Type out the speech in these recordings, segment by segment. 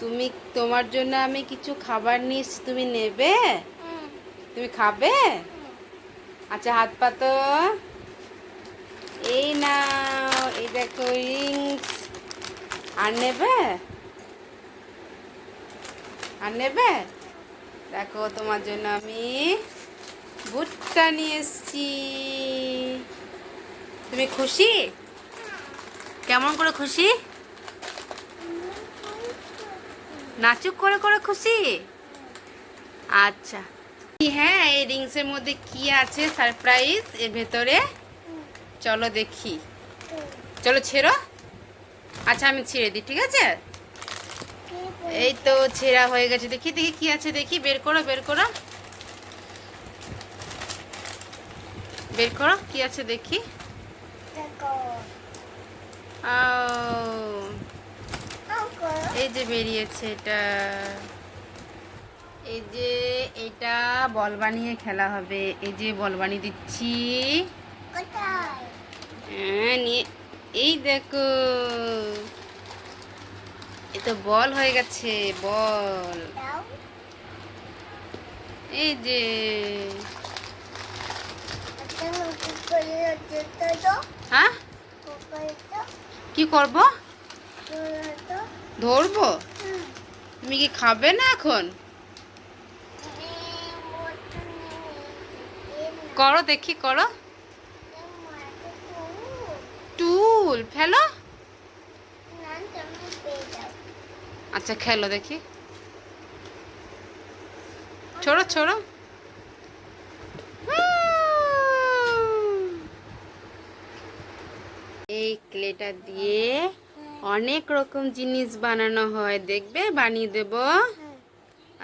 তুমি তোমার জন্য আমি কিছু খাবার নিয়েছি তুমি নেবে? তুমি খাবে? আচ্ছা হাত পাতো এই নাও এই দেখো রিংস আর নেবে? আর নেবে? দেখো তোমার জন্য আমি ভুট্টা নিয়ে এসছি। তুমি খুশি? কেমন করে খুশি? নাচুক করে করে খুশি? আচ্ছা। হ্যাঁ এই রিংসের মধ্যে কি আছে সারপ্রাইজ? এর ভেতরে? চলো দেখি। চলো ছেড়ো। আচ্ছা আমি ছেড়ে দিই, ঠিক আছে? এই তো ছেঁড়া হয়ে গেছে। দেখি দেখি কি আছে, দেখি। বের করো বের করো। বের করো, কি আছে দেখি। এই যে বেরিয়েছে এটা। এই যে এটা বল বানিয়ে খেলা হবে। এই যে বল বানিয়ে দিচ্ছি। হ্যাঁ, নিয়ে এই দেখো। এ তো বল হয়ে গেছে বল। এই যে। হ্যাঁ? কি করব? ধরবো? তুমি কি খাবে না এখন? করো দেখি, করো। টুল, ফেলো। আচ্ছা খেলো দেখি। ছোড়ো ছোড়ো। এই ক্লেটা দিয়ে অনেক রকম জিনিস বানানো হয়। দেখবে? বানিয়ে দেব।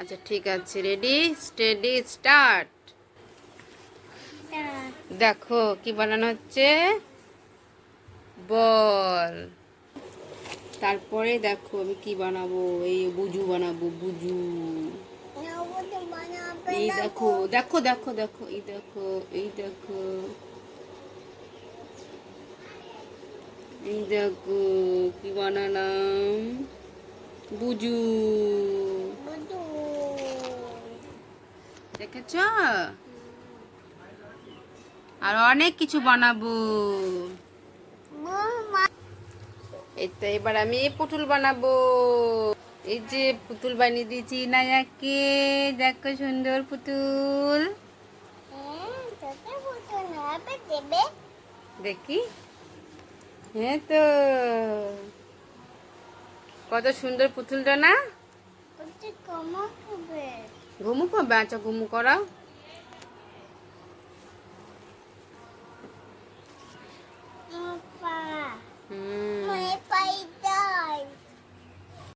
আচ্ছা ঠিক আছে। রেডি স্টেডি স্টার্ট দেখো কি বানানো হচ্ছে? বল। তারপরে দেখো আমি কি বানাবো? এই বুজু বানাবো বুজু। এই দেখো দেখো। দেখো দেখো এই দেখো এই দেখো এই দেখো কি বানালাম? বুজু। দেখেছ? আর অনেক কিছু বানাবো। এই তো এবার আমি পুতুল বানাবো। এই যে পুতুল বানিয়ে দিয়েছি নায়াকে। দেখো সুন্দর পুতুল। দেখি। হ্যাঁ তো। কত সুন্দর পুতুলটা না? ঘুমু করবে আচ্ছা ঘুমু করাও।